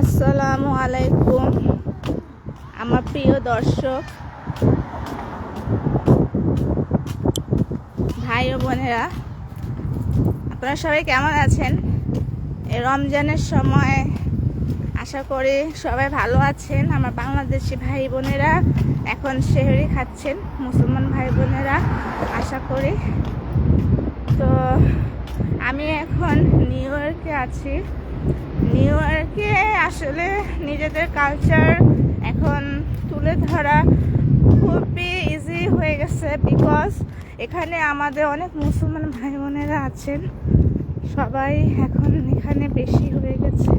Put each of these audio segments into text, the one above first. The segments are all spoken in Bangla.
আসসালামু আলাইকুম, আমার প্রিয় দর্শক, ভাই ও বোনেরা, আপনারা সবাই কেমন আছেন? এই রমজানের সময় আশা করি সবাই ভালো আছেন। আমার বাংলাদেশি ভাই বোনেরা এখন শেহরি খাচ্ছেন, মুসলমান ভাই বোনেরা, আশা করি। তো আমি এখন নিউ ইয়র্কে আছি। নিউ ইয়র্কে আসলে নিজেদের কালচার এখন তুলে ধরা খুবই ইজি হয়ে গেছে বিকজ এখানে আমাদের অনেক মুসলমান ভাই বোনেরা আছেন। সবাই এখন এখানে বেশি হয়ে গেছে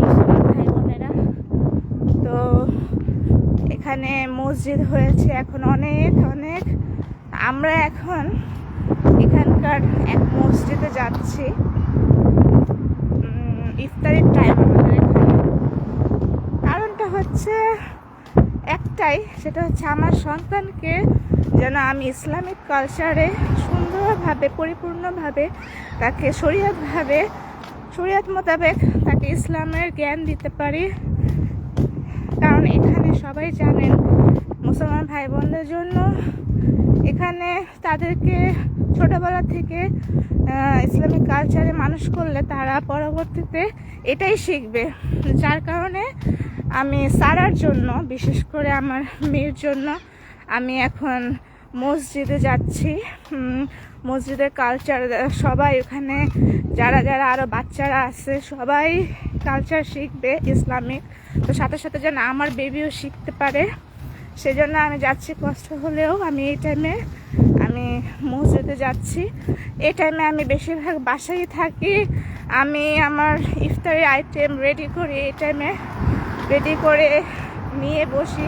মুসলমান ভাই বোনেরা তো এখানে মসজিদ হয়েছে এখন অনেক অনেক। আমরা এখন এখানকার এক মসজিদে যাচ্ছি। ইফতারির টাইম আমাদের এখানে কারণটা হচ্ছে একটাই, সেটা হচ্ছে আমার সন্তানকে যেন আমি ইসলামিক কালচারে সুন্দরভাবে, পরিপূর্ণভাবে তাকে শরীয়তভাবে, শরীয়ত মোতাবেক তাকে ইসলামের জ্ঞান দিতে পারি। কারণ এখানে সবাই জানেন, মুসলমান ভাই বোনদের জন্য এখানে তাদেরকে ছোটবেলা থেকে ইসলামিক কালচারে মানুষ করলে তারা পরবর্তীতে এটাই শিখবে। যার কারণে আমি সারার জন্য, বিশেষ করে আমার মেয়ের জন্য, আমি এখন মসজিদে যাচ্ছি। মসজিদের কালচার সবাই ওখানে, যারা যারা আরও বাচ্চারা আছে, সবাই কালচার শিখবে ইসলামিক। তো সাথে সাথে যেন আমার বেবিও শিখতে পারে। সেজন্য আমি যাচ্ছি, কষ্ট হলেও আমি এই টাইমে আমি মসজিদে যাচ্ছি। এই টাইমে আমি বেশিরভাগ বাসায় থাকি। আমি আমার ইফতারি আইটেম রেডি করি। এই টাইমে রেডি করে নিয়ে বসি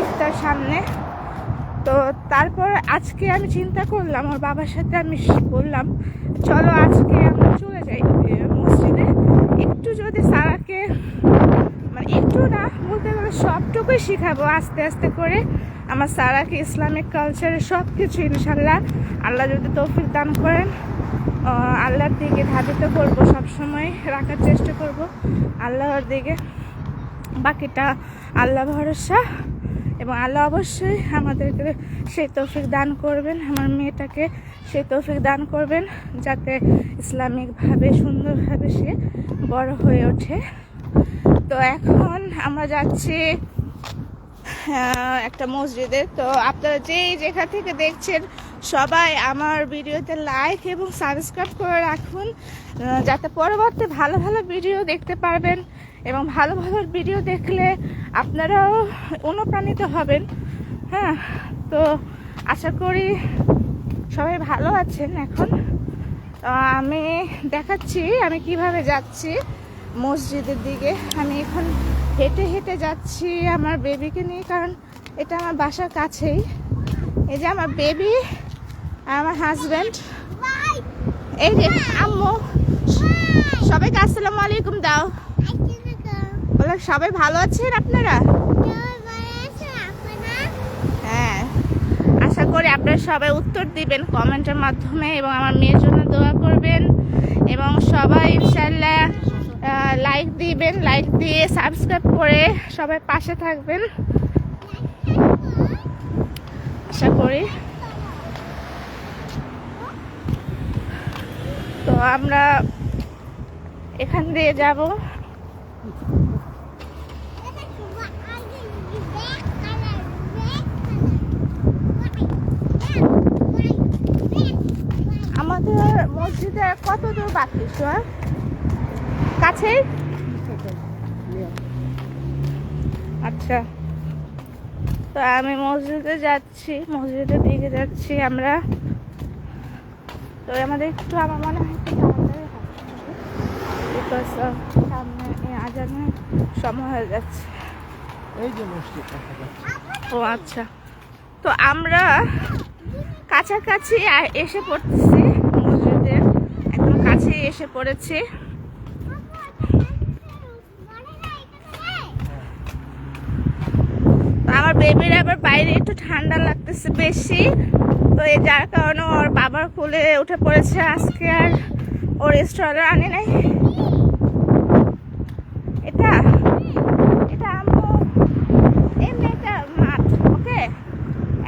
ইফতার সামনে। তো তারপর আজকে আমি চিন্তা করলাম, ওর বাবার সাথে আমি বললাম, চলো আজকে আমরা চলে যাই এ, মসজিদে একটু যদি সারাকে মানে একটু না বলতে গেলে সবটুকুই শিখাবো আস্তে আস্তে করে। আমার সারাকে ইসলামিক কালচারে সব কিছু ইনশাল্লাহ আল্লাহ যদি তৌফিক দান করেন আল্লাহর দিকে ধাবিত করব, সবসময় রাখার চেষ্টা করব আল্লাহর দিকে। বাকিটা আল্লাহ ভরসা এবং আল্লাহ অবশ্যই আমাদেরকে সেই তৌফিক দান করবেন, আমার মেয়েটাকে সেই তৌফিক দান করবেন যাতে ইসলামিকভাবে, সুন্দরভাবে সে বড় হয়ে ওঠে। তো এখন আমরা যাচ্ছি একটা মসজিদে। তো আপনারা যেই যেখান থেকে দেখছেন, সবাই আমার ভিডিওতে লাইক এবং সাবস্ক্রাইব করে রাখুন যাতে পরবর্তী ভালো ভালো ভিডিও দেখতে পারবেন এবং ভালো ভালো ভিডিও দেখলে আপনারাও অনুপ্রাণিত হবেন। হ্যাঁ তো আশা করি সবাই ভালো আছেন এখন। আমি দেখাচ্ছি আমি কীভাবে যাচ্ছি। মসজিদের দিকে। আমি এখন হেঁটে হেঁটে যাচ্ছি আমার বেবিকে নিয়ে, কারণ এটা আমার বাসার কাছেই। এই যে আমার বেবি আর আমার হাজব্যান্ড এই যে আম্মু। সবাইকে আসসালামু আলাইকুম দাও। বলো সবাই ভালো আছেন আপনারা? হ্যাঁ। আশা করি আপনারা সবাই উত্তর দিবেন কমেন্টের মাধ্যমে এবং আমার মেয়ের জন্য দোয়া করবেন। এবং সবাই ইনশাল্লাহ লাইক দিবেন লাইক দিয়ে সাবস্ক্রাইব করে সবাই পাশে থাকবেন। আশা করি। তো আমরা এখান দিয়ে যাব। আমাদের মসজিদে কত দূর বাকি সোয়া কাছেই আচ্ছা। তো আমি মসজিদে যাচ্ছি মসজিদের দিকে যাচ্ছি আমরা। তো আমাদের একটু আমার মনে হয় বিকজ সামনে আজানের সময় হয়ে যাচ্ছে। এই যে মসজিদ ও আচ্ছা। তো আমরা কাছাকাছি এসে পড়তেছি মসজিদের। একদম কাছে এসে পড়েছি। আমার বেবির আবার বাইরে একটু ঠান্ডা লাগতেছে বেশি। তো এই যার কারণে ওর বাবার কোলে উঠে পড়েছে আজকে আর ওর স্ট্রলার আনি নাই। এটা এটা এমনি একটা মাঠ ওকে?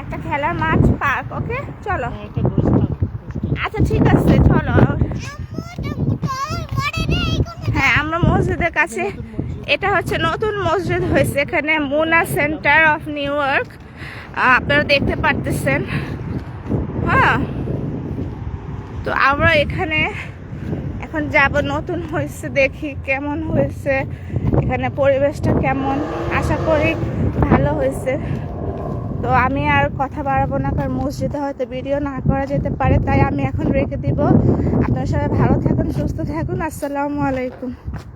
একটা খেলার মাঠ পার্ক ওকে? চলো। আচ্ছা ঠিক আছে চলো। হ্যাঁ আমরা মসজিদের কাছে এটা হচ্ছে নতুন মসজিদ হয়েছে, এখানে MUNA centre of New York. আপনারা দেখতে পারতেছেন। হ্যাঁ। তো আমরা এখানে এখন যাব, নতুন হয়েছে দেখি কেমন হয়েছে, এখানে পরিবেশটা কেমন। আশা করি ভালো হয়েছে। তো আমি আর কথা বাড়াবো না, কারণ মসজিদে হয়তো ভিডিও না করা যেতে পারে, তাই আমি এখন রেখে দিব। আপনারা সবাই ভালো থাকুন, সুস্থ থাকুন, আসসালামু আলাইকুম।